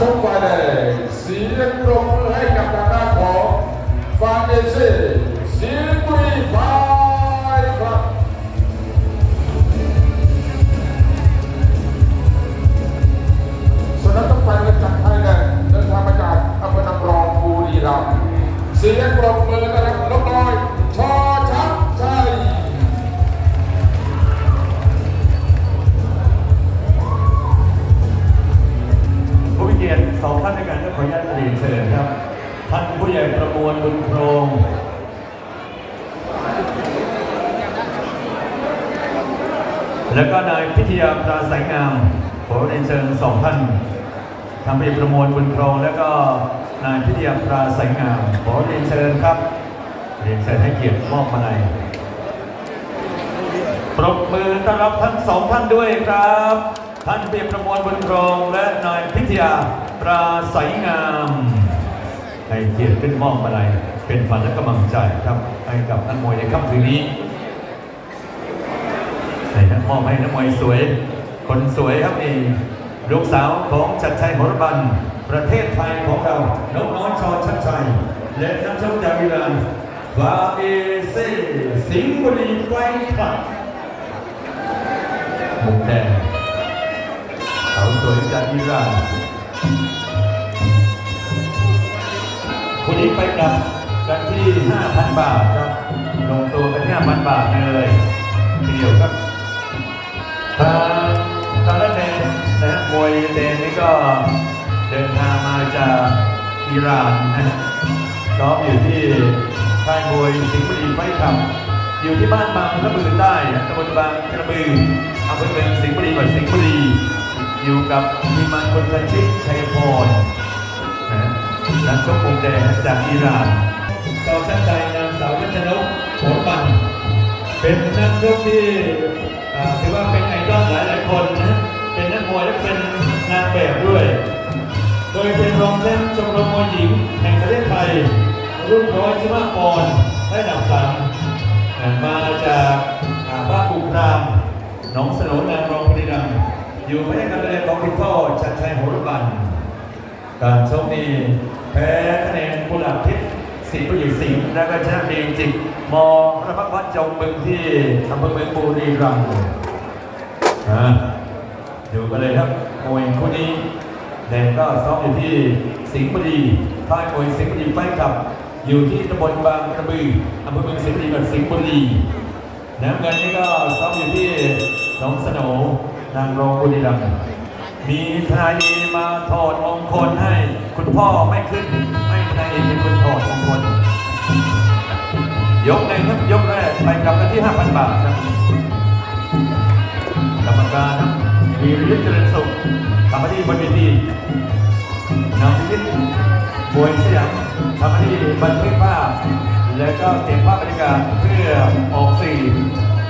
ชกฝ่ายแดงเสียงปรบมือให้กับทางด้านของฟานเดซีสิงห์บุรีไฟครับส่วนนักต้องไฟและจากไทยแลนด์เดินทางมาจากอำเภอนางรองบุรีรัมย์เสียงปรบมือนะครับนกน้อยชอชั แล้วก็นายพิทยาปราศัยงาม ขอเรียนเชิญสองท่านทำเป็นประมวลบุญครองแล้วก็นายพิทยาปราศัยงาม ขอเรียนเชิญครับ เรียนเชิญให้เกียรติมอบมาลัยปรบมือต้อนรับทั้งสองท่านด้วยครับ ท่านเปียประมวลบุญครองและนายพิทยาปราศัยงามให้เกียรติขึ้นมอบมาลัยเป็นฝันและกำลังใจครับให้กับนักมวยในค่ำคืนนี้ ให้นักมอบให้นักมวยสวย คนสวยครับนี่ลูกสาวของชัดชัยหรบัน ประเทศไทยของเรา น้องน้อยชอชัดชัย และนักชกจากอิหร่านฟาเอเซสิงห์บุรีไฟท์คลับมุมแดงสาวสวยจากอิหร่านคนนี้ไปกับกันที่ 5,000 บาทครับลงตัวกัน 5,000 บาทเลย เดียวครับ ทางทางด้านแดงนะฮะมวยแดงนี่ก็เดินทางมาจากอิหร่านนะซ้อมอยู่ที่ค่ายมวยสิงห์บุรีไฟท์ครับอยู่ที่บ้านบางกระบือใต้ตำบลบางกระบืออำเภอเมืองสิงห์บุรีจังหวัดสิงห์บุรี อยู่กับมีมันคนชันชิตชัยพรนะฮะนักชกมุมแดงจากอิหร่านเจ้าชัดใจนางสาวรัชนกโหนบัน เป็นนักชกที่ถือว่าเป็นไอดอลหลายหลายคนนะเป็นนักมวยและเป็นนางแบบด้วย โดยเป็นรองแชมป์ชมรมมวยหญิงแห่งประเทศไทย รุ่นร้อยสิบห้าปอนได้ดับสามมาจากบ้านบุกรามหนองสนนางรองบุรีรัมย์อยู่ภายใต้การดูแลของคุณพ่อชัดชัยโหรบันการชกนี่แพ้คะแนนกุหลาบทิพย์ สิงห์ประยุทธ์สิงห์และก็ชนะเองจิกมอพระพักวัดจงบึงที่อำเภอเมืองบุรีรัมย์อ่าอยู่กันเลยครับมวยคู่นี้แดงก็ซ้อมอยู่ที่สิงห์บุรีค่ายมวยสิงห์บุรีไฟท์คลับ อยู่ที่ตำบลบางกระบืออำเภอเมืองสิงห์บุรีกับสิงห์บุรีน้ำเงินนี่ก็ซ้อมอยู่ที่หนองสโหนนางรองบุรีรัมย์มีทนายมาถอดมงคลให้ คุณพ่อไม่ขึ้นให้ท นายเอเป็นคนถอดมงคลยกหนึ่งครับยกแรกไปกลับกันที่5,000บาทครับกรรมการครับมีฤทธิ์เจริญสุขทำหน้าที่บนเวทีนำพิชิตบวยสยามทำหน้าที่บันทึกภาพและก็เก็บภาพบรรยากาศเพื่อออกสื่อ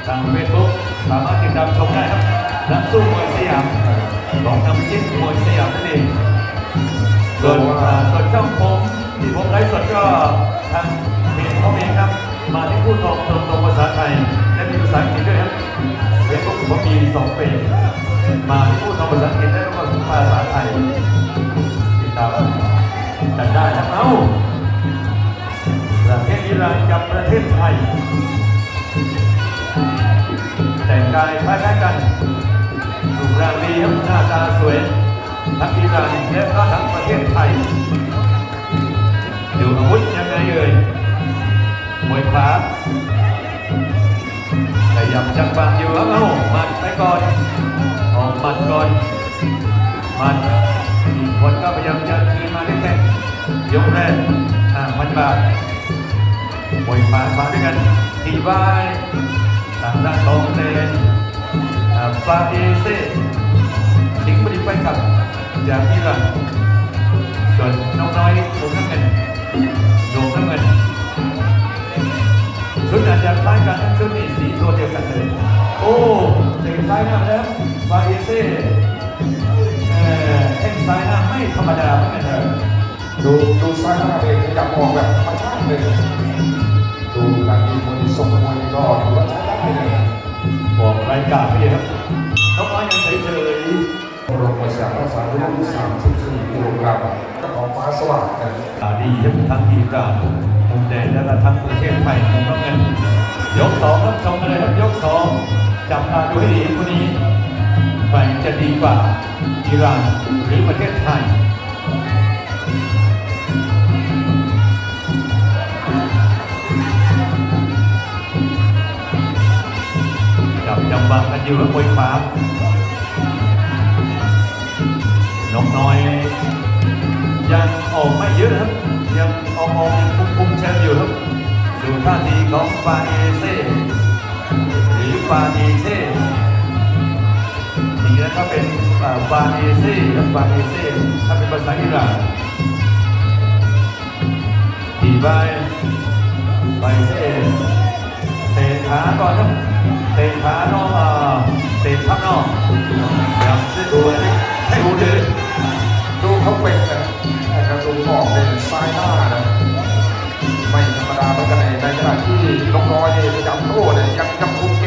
ทางเฟซบุ๊กสามารถติดตามชมได้ครับนักสู้มวยสยามของนำพิชิตมวยสยามนั่นเอง ส่วนอ่าส่วนช่องผมที่ผมไลฟ์สดก็ทางเพจเขาเองครับ มาที่พูดตรงตรงตรงภาษาไทยและมีภาษาอังกฤษด้วยครับเฟซบุ๊กผมมีสองเพจมาที่พูดตรงภาษาอังกฤษและก็ภาษาไทยติดตามกันได้นะเอ้าประเทศอิหร่านกับประเทศไทย แต่งกายคล้ายๆกันรูปร่างดีครับหน้าตาสวย ทั้งอิหร่านและก็ทั้งประเทศไทย อยู่อาวุธยังไงเอ่ยมวยขวาขยับจังหวะอยู่ครับเอ้าหมัดไปก่อนออกหมัดก่อนหมัดคนก็พยายามจะคืนมาได้แค่ยกแรกอ่ามันบาทมวยขวาขวาด้วยกันทีบายทางด้านตรงเลนอ่าฟาเอเซ่สิงห์บุรีไฟขับ จากอิหร่านส่วนน้องน้อยโดมน้ำเงินโดมน้ำเงินชุดอาจจะคล้ายกันทั้งชุดนี่สีตัวเดียวกันเลยโอ้เด็กซ้ายหน้าแล้วฟาเอเซ่เอ่อแข้งซ้ายหน้าไม่ธรรมดาเหมือนกันเถอะดูดูซ้ายหน้าเองขยับออกแบบธรรมชาติเลยดูการยิงมวยทรงมวยก็ถือว่าใช้ได้เลยบอกรายการพี่ครับน้องน้อยยังเฉยๆโรงมว ยามภาษารุ่น34กิโลกรัมของฟ้าสว่างนะตาดีทั้งทีมการมุมแดงและทั้งประเทศไทยมุมน้ำเงินยกสองครับชมเลยครับยกสองจับตาดูให้ดีคนนี้ใครจะดีกว่าอิหร่านหรือประเทศไทยจับจำบังกันอยู่แล้วมวยขวา นกน้อย ยังออกไม่เยอะครับ ยังออกออกยังคุ้มคุมเชิงอยู่ครับดูท่าทีของฟาเอเซ่หรือฟาเอเซ่จริงๆแล้วก็เป็นฟาเอเซ่กับฟาเอเซ่ถ้าเป็นภาษาอิหร่านดีบายฟาเซ่เตะขาก่อนครับเตะขานอกอ่าเตะข้างนอกยังดูให้ดูเลยดู เขาเป็นนะแต่กระดูกออกเป็นซ้ายหน้านะไม่ธรรมดาเหมือนกันในในขณะที่น้องน้อยเนี่ยจับโต้เนี่ยยังยังคุมเก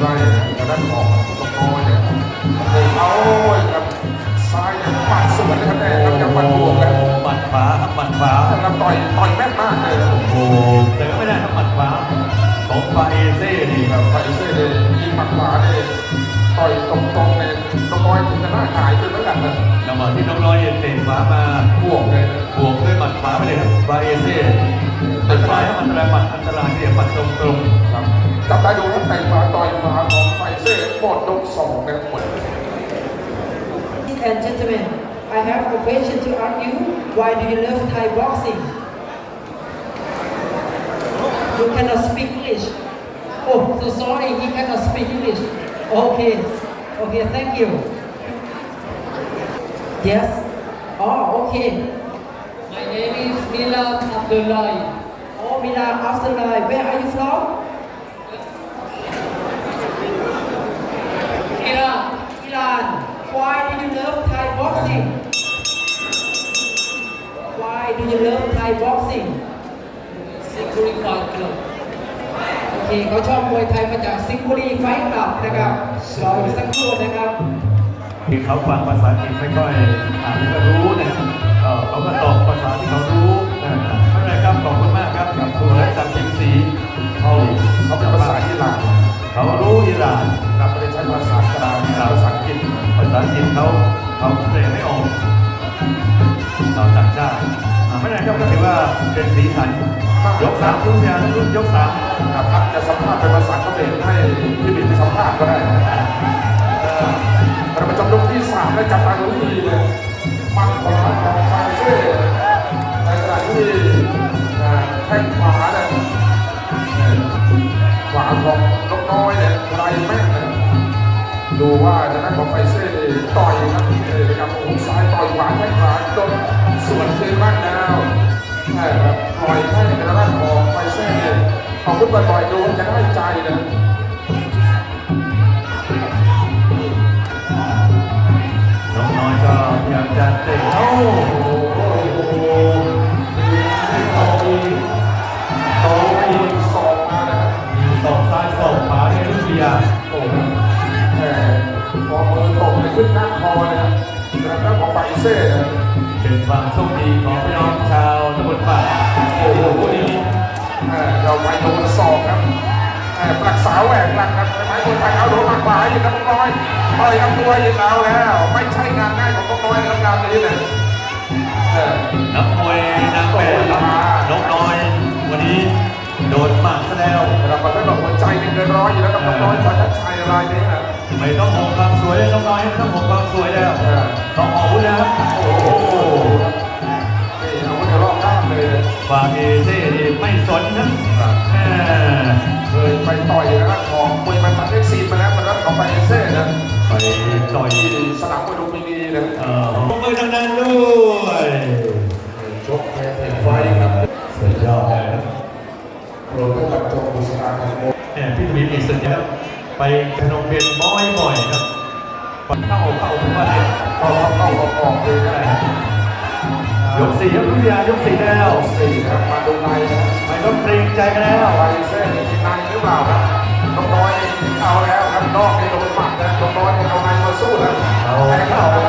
ใกล้ๆทางด้านของตกน้อยเนี่ยเอาครับซ้ายเนี่ยปัดสวนนะครับแม่ครับยังปัดบวกแล้วหมัดขวาครับหมัดขวาแล้วต่อยต่อยแม่นมากเลยโอ้โหแต่ก็ไม่ได้ครับหมัดขวาของฟาเอเซ่นี่แบบไฟเอเซ่เลยยิงหมัดขวาเนี่ยต่อยตรงๆเนี่ยตกน้อยถึงจะหน้าหายไปแล้วกันนะจังหวะที่น้องน้อยเตะขวามาบวกเลยบวกด้วยหมัดขวาไปเลยครับฟาเอเซ่อันตรายครับอันตรายหมัดอันตรายเนี่ยหมัดตรงตรงครับจับตาดูครับแต่ขวาต่อย ขวาของไฟเซ่หมดยกสองนะครับหมด Ladies and gentlemen, I have a question to ask you. Why do you love Thai boxing? You cannot speak English. Oh, so sorry, he cannot speak English. Okay, okay, thank you. Yes. Oh, okay. My name is Milad Abdullahi. Oh, Mila, after life, where are you from? Iran. Why do you love Thai boxing? Why do you love Thai boxing? Security Fight Club. โอเคเขาชอบมวยไทยมาจากสิงห์บุรีไฟท์คลับนะครับรออีกสักครู่นะครับที่เขาฟังภาษาอังกฤษไม่ค่อยอ่านไม่ค่อยรู้นะครับเอ่อเขาก็ตอบภาษาที่เขารู้นะไม่เป็นไรครับขอบคุณมากครับกับคุณและจักรจิงศรีเขาเขาเป็นภาษาอิหร่านเขารู้อิหร่านาษาอังกฤษเขาเขาเรียนไม่ออกเราต่างชาติอ่าไม่เป็นไรครับก็ถือว่าเป็นสีสันยกสามทุกอย่ารุ่นยกสามครับจะสัมภาษณ์เป็นภาษาเขมรให้พี่บิ๊กสัมภาษณ์ก็ได้ประจำยกที่สามและจับตาดูดีเลยมังขวาของฟาเซ่ในขณะที่แข้งขวาเนี่ยขวาของนกน้อยเนี่ยไรแม่ ของไฟเซ่นี่ต่อยครับเออนะครับหุกซ้ายต่อยขวาแข้งขวาโดนสวนคืนบ้างแล้วใช่ครับปล่อยให้ในด้านของไฟเซ่เนี่ยเอาขึ้นมาต่อยดูจะได้ใจนะน้องน้อยก็พยายามจะเตะเอ้าโอ้โหให้ต่ออีกต่ออีกสองมานะครับมีสองซ้ายสองขวาเนี่ยลูกเบียร์ ขึ้นหน้าคอนะครับแล้วก็ของไฟเซ่นะเป็นความโชคดีของพี่น้องชาวตำบลป่าโอ้โหคู่นี้เราไปโดนศอกครับแหมปลักสาวแหวกหลังครับไม้คนไทยเอาโดนมากกว่าอีกครับน้องน้อยต่อยกับตัวอีกเอาแล้ว ไม่ใช่งานง่ายของน้องน้อยนะครับงานนี้เนี่ยนักมวยนางแบบน้องน้อย วันนี้โดนหมักซะแล้วเราก็ได้บอกหัวใจเป็นเกินร้อยอยู่แล้วกับน้องน้อยชายชัดชัยรายนี้นะ ไม่ต้องห่วงความสวยเลยน้องน้อยไม่ต้องห่วงความสวยแล้วต้องออกอาวุธนะครับโอ้โหนี่เอาไว้ในรอบด้านเลยฟาเอเซ่นี่ไม่สนครับแม่เคยไปต่อยนะของมวยมันตัดเอ็กซีนมาแล้วมันรัดของไฟเซ่นะไปต่อยที่สนามมวยลุมพินีนะเอ่อปรบมือดังๆด้วยชกแพ้ไฟครับสุดยอดเลยครับโปรดต้องบรรจงบุษราคำโมเนี่ยพี่ทวีอีกสุดครับ ไปขนมเปียนบ่อยบ่อยๆครับเข้าเข้าทุกวันเลยเข้าเข้าเข้าออกเลยนะยกสี่ครับพิทยายกสี่แล้วสี่ครับมาดูในนะไม่ต้องเกรงใจกันแล้วไปเส้นในหรือเปล่าครับน้องน้อยเอาแล้วครับนอกในโดนหมัดนะน้องน้อยเอาในมาสู้แล้วเอาแทงเข้า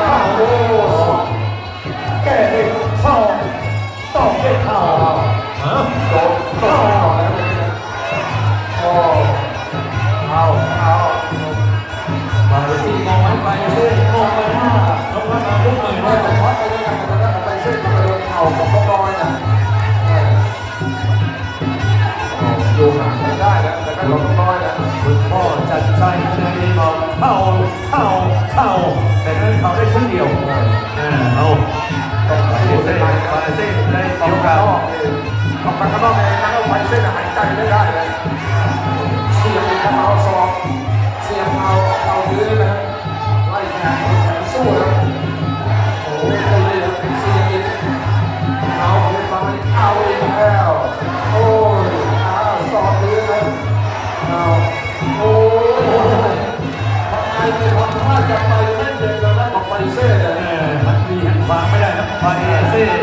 ไม่าจะไปไม่นเด็ดแล้วนะบอกไปเส้นเอเลยมันมีแหันฟางไม่ได้ครับไปเส้น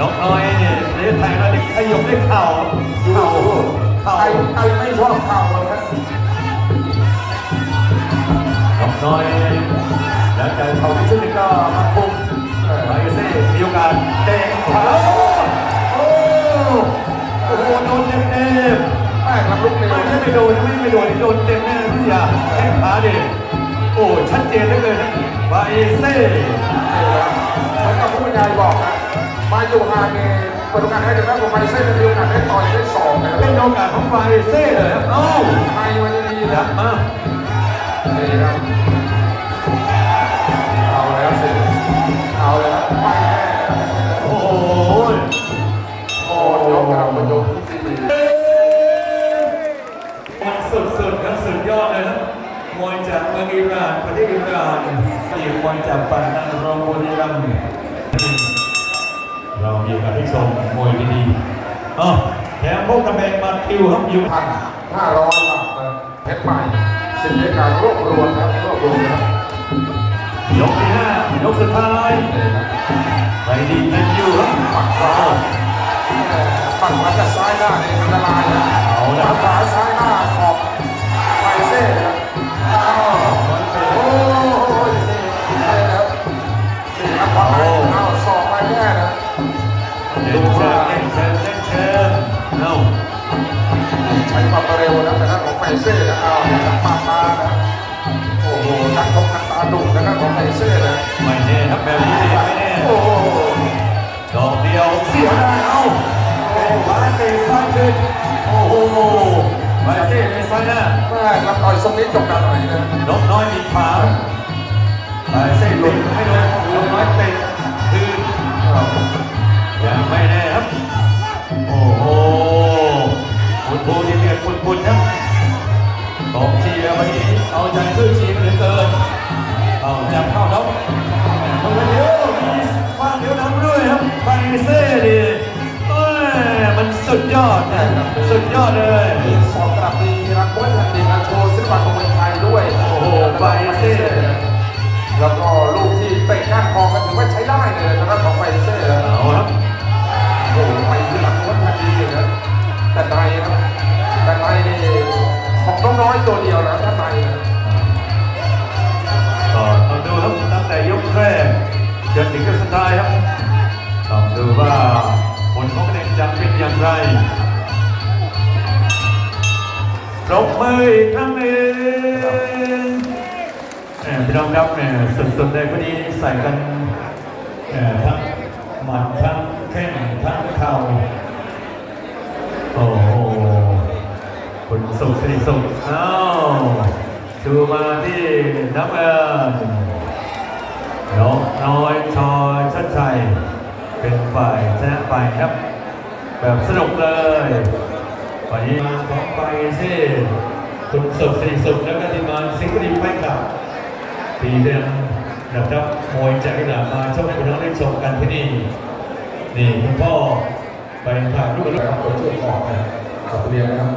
น้องน้อยเนี่ยเลี้ยงแทงแล้วนี่ขยบด้วยเข่าเข่าเข่าใครใครไม่ชอบเข่าเลยนะน้องน้อยหลังจากเข่าที่ชุดนี้ก็มาคุมไปเส้นมีโอกาสเตะขาโอ้โอ้โหโดนเต็มเต็มแม่ครับลุกเร็วไม่ใช่ไม่โดนไม่ไม่โดนโดนเต็มแน่พี่ยาแข้งขาเดิโอ้ชัดเจนเหลือเกินนะไปเซ่เหมือนกับผู้บรรยายบอกนะมาอยู่ห่างเนี่ยเปิดโอกาสให้เด็กนักผมไปเส้นมีโอกาสได้ต่อยได้สองนะเป็นโอกาสของไฟเซ่เลยครับเอ้าไปวันดีๆกลันะบมานี่ครับ กระเบนมาคิวครับอยู่พันห้าร้อยบาทนะเพชรใหม่สินในการรวบรวมครับรวบรวมครับยกที่ห้ายกสุดท้ายนี่นะไปดีกันอยู่ครับปักขวาปักมาจากซ้ายหน้านี่อันตรายนะเอาละขวา องไปเส้นนะเอาจับปากมานะโอ้โหนักทงนักตาดุนะครับของไปเส้นนะไม่แน่ครับแบบนี้ไม่แน่โอ้โหดอกเดียวเสียได้เอ้าโอ้บาเตะซ้ายขึ้นโอ้โหบาเตะในซ้ายหน้าแม่รับต่อยทรงนี้จบกันหน่อยนะนกน้อยมีขาบาเตะหลุดไม่โดนนกน้อยเตะคืนยังไม่แน่ครับโอ้โหปุนปูนี่เรียกปุนปุนครับข องเชียร์วันนี้เอาใจช่วยเชียร์กันเหลือเกินเอาจับเข้าแล้วตรงนี้เดียวมีฟาเดียวน้ำด้วยครับไปเซ่ดิเอ้ยมันสุดยอดนะสุดยอดเลยมีสองกลับมีรักไว้แผ่นดินนะโชว์ศิลปะของคนไทยด้วย โอ้โหไปเซ่แล้วก็ลูกที่เตะก้านคอกันถือว่าใช้ได้เลยนะครับของไฟเซ่เอาครับโอ้โหไปที่หลังวัดทันทีเลยนะแต่ในนะแต่ในนี่ ของน้องน้อยตัวเดียวนะถ้าในนะก็ต้องดูครับตั้งแต่ยกแรกจนถึงกสุดท้ายครับต้องดูว่าผลของคะแนนจะเป็นอย่างไรปรบมืออีกครั้งหนึ่งแหมพี่น้องครับแหมสุดๆเลยพอดีใส่กันแหมทั้งหมัดทั้งแข้งทั้งเข่า ริสุขอ้าวชูมาที่น้ำเอิญน้องน้อยชอยชัดชัย เป็นฝ่ายชนะไปครับ แบบสนุกเลยวันนี้มาของไปสิคุณสุขสิริสุขแล้วก็ทีมงานสิงห์บุรีไฟคลับทีเดิมนะครับมวยจากกีฬามาชมให้พี่น้องได้ชมกันที่นี่ นี่คุณพ่อไปถ่ายรูปนะครับตัวช่วยขอบเนี่ยขับเรียนนะครับ